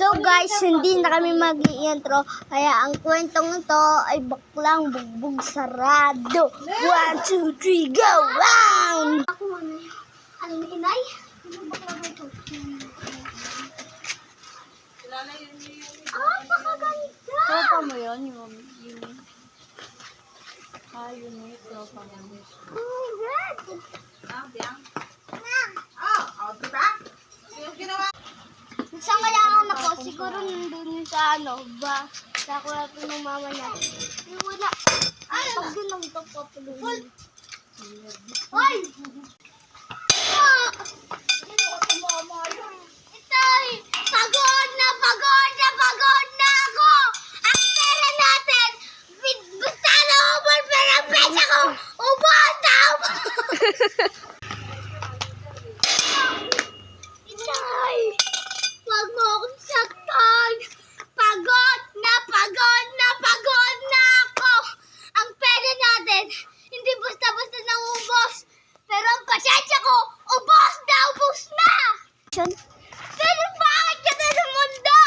So guys, hindi na kami mag intro Kaya ang kwentong ito ay baklang bugbog sarado. One, two, three, go! Round! Ako ano yun? Ano inay? Ano ba ba ito? Ah, pakaganda! Tropa mo yun, yung... yung... Ah, yun yung tropa mo. Oh my God! Saan kaya ako na po? Siguro nandun yun sa ano, ba? Sa kwarto ng mama niya. Eh, wala. Ay, pag doon ang top up doon. Hoy! Ah! Itay! Pagod na, pagod na, pagod na ako! Ang pera natin! Basta na ubod, pero ang pesa ko! Ubod na! Itay! Huwag mo akong saktan! Pagod na, pagod na, pagod na ako! Ang pera natin, hindi basta-basta naubos. Pero ang pasensya ko, ubos na, ubos na! Pero bakit ka sa mundo?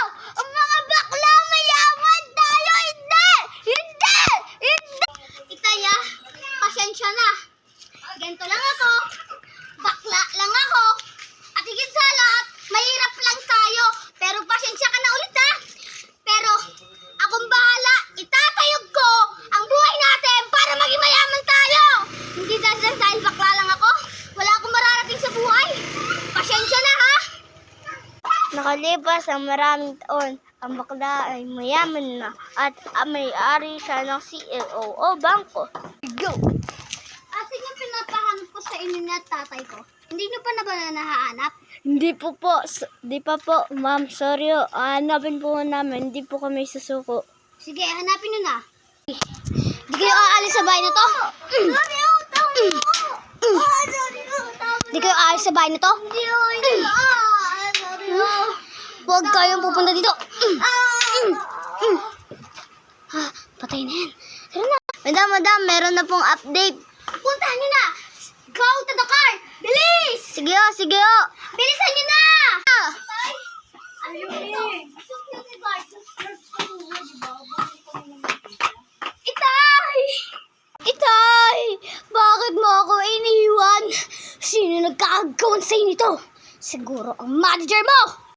Ang mga bakla mayaman tayo, hindi! Hindi! Hindi! Itaya, pasensya na. Ganito lang ako. Bakla lang ako. At higit sa lahat, mahirap lang tayo. Pero pasensya ka na ulit ha. Pero akong bahala, itatayog ko ang buhay natin para maging mayaman tayo. Hindi dahil lang dahil bakla lang ako. Wala akong mararating sa buhay. Pasensya na ha. Nakalipas ang maraming taon, ang bakla ay mayaman na at ah, may-ari siya ng CEO o bangko. Go! Ate yung pinapahanap ko sa inyo na tatay ko. Hindi nyo pa na ba nahahanap? Hindi po po, s- di pa po, ma'am, sorry oh. Hanapin po namin, hindi po kami susuko. Sige, hanapin nyo na. Di kayo aalis sa bahay na to? Mm. Mm. Di kayo aalis sa bahay na to? Hindi ako Huwag kayong pupunta dito. Ah, patay na yan. Madam, madam, meron na pong update. Puntahan nyo na! Go to the car! Bilis! Sige oh, sige oh. Bilisan nyo na! Itay! Itay! Bakit mo ako iniwan? Sino nagkakagawan sa inyo nito? Siguro ang manager mo!